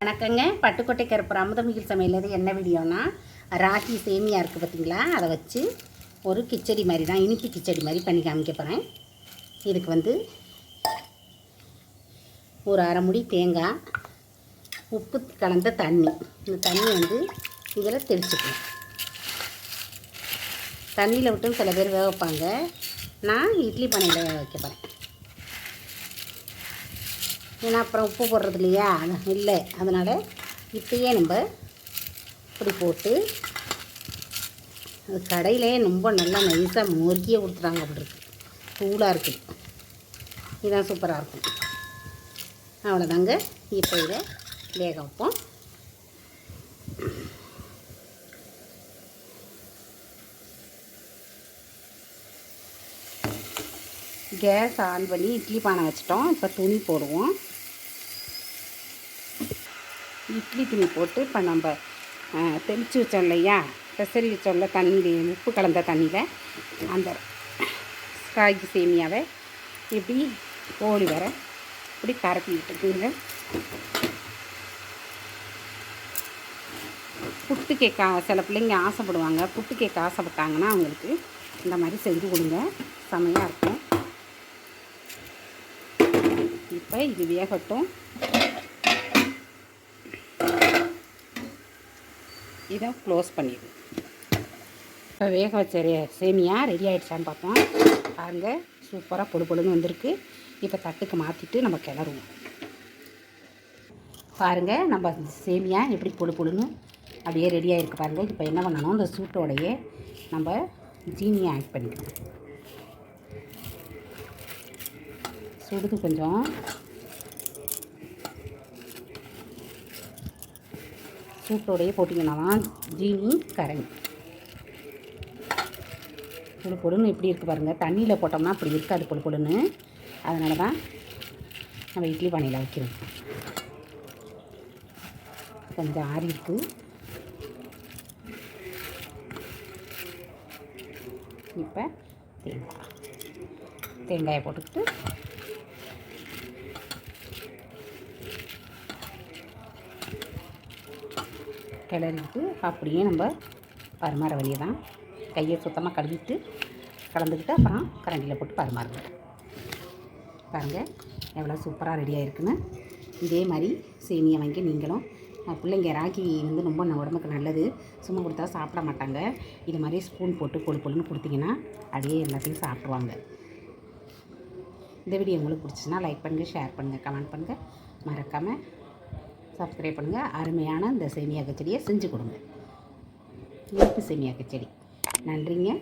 வணக்கங்க. பட்டுக்கோட்டை கருப்பு அமுதமிகில் சமையலது என்ன வீடியோனா ராகி சேமியா இருக்குது பார்த்தீங்களா அதை வச்சு ஒரு கிச்சடி மாதிரி தான் இனிப்பு கிச்சடி மாதிரி பண்ணி காமிக்க போகிறேன் இதுக்கு வந்து ஒரு அரை முடி தேங்காய் உப்பு கலந்த தண்ணி. இந்த தண்ணி வந்து இதில் தெளிச்சுக்கணும். தண்ணியில் விட்டும் சில பேர் வேக வைப்பாங்க. நான் இட்லி பானையில் வேக வைக்க போகிறேன் ஏன்னா அப்புறம் உப்பு போடுறது இல்லையா? அது இல்லை. அதனால் இப்பயே நம்ம இப்படி போட்டு அது கடையிலே ரொம்ப நல்லா நைஸாக முறுக்கியே கொடுத்துட்டாங்க அப்படி இருக்குது தூளாக இருக்குது இதுதான் சூப்பராக இருக்கும். அவ்வளோதாங்க இப்போ இதை வேக வைப்போம். கேஸ் ஆன் பண்ணி இட்லி பானை வச்சிட்டோம். இப்போ துணி போடுவோம். இட்லி துணி போட்டு இப்போ நம்ம தெளித்து வச்சோம் இல்லையா? பெசரி வச்சோம்ல தண்ணியில் உப்பு கலந்த தண்ணியில். அந்த காய்க்கு சேமியாவை இப்படி ஓடி வர இப்படி கரப்பி விட்டுக்குங்க புட்டு கேட்க சில பிள்ளைங்க ஆசைப்படுவாங்க. புட்டு கேட்க ஆசைப்பட்டாங்கன்னா அவங்களுக்கு இந்த மாதிரி செஞ்சு கொடுங்க. செமையாக இருக்கும். இப்போ இது வேகட்டும். இதை க்ளோஸ் பண்ணிடு. இப்போ வேக வச்ச ரே- சேமியா ரெடி ஆகிடுச்சான்னு பார்ப்போம் பாருங்கள் சூப்பராக பொடு பொடுன்னு வந்திருக்கு. இப்போ தட்டுக்கு மாற்றிட்டு நம்ம கிளறுவோம். பாருங்கள் நம்ம சேமியா எப்படி பொடு பொடுன்னு அப்படியே ரெடி ஆகிருக்கு பாருங்கள் இப்போ என்ன பண்ணணும்? இந்த சூட்டோடையே நம்ம ஜீனியை ஆட் பண்ணிக்கணும். சுடுது கொஞ்சம். சூட்டோடையே போட்டிங்கன்னா தான் ஜீனி கரண் பொடு பொடுன்னு இப்படி இருக்குது பாருங்கள் தண்ணியில் போட்டோம்னா அப்படி இருக்காது பொடு பொடுன்னு அதனால தான் நம்ம இட்லி பானையில் வைக்கிறோம். கொஞ்சம் ஆறி இருக்குது இப்போ தேங்காய். தேங்காயை போட்டுக்கிட்டு கிளறிட்டு அப்படியே நம்ம பரிமாற வழியை தான் கையை சுத்தமாக கழுவிட்டு கலந்துக்கிட்டு அப்புறம் கரண்டியில் போட்டு பரிமாறுங்க பாருங்கள் எவ்வளோ சூப்பராக ரெடியாக இருக்குன்னு இதே மாதிரி சேமியா வாங்கி நீங்களும் பிள்ளைங்க ராகி வந்து ரொம்ப நம்ம உடம்புக்கு நல்லது. சும்மா கொடுத்தா சாப்பிட மாட்டாங்க. இது மாதிரி ஸ்பூன் போட்டு பொழு பொழுன்னு கொடுத்தீங்கன்னா அப்படியே எல்லாத்தையும் சாப்பிடுவாங்க. இந்த வீடியோ உங்களுக்கு பிடிச்சிச்சுன்னா லைக் பண்ணுங்கள் ஷேர் பண்ணுங்கள் கமெண்ட் பண்ணுங்கள் மறக்காமல் சப்ஸ்கிரைப் பண்ணுங்கள் அருமையான இந்த சேமியா கச்சடியை செஞ்சு கொடுங்க. இனிப்பு சேமியா கச்சடி நன்றிங்க.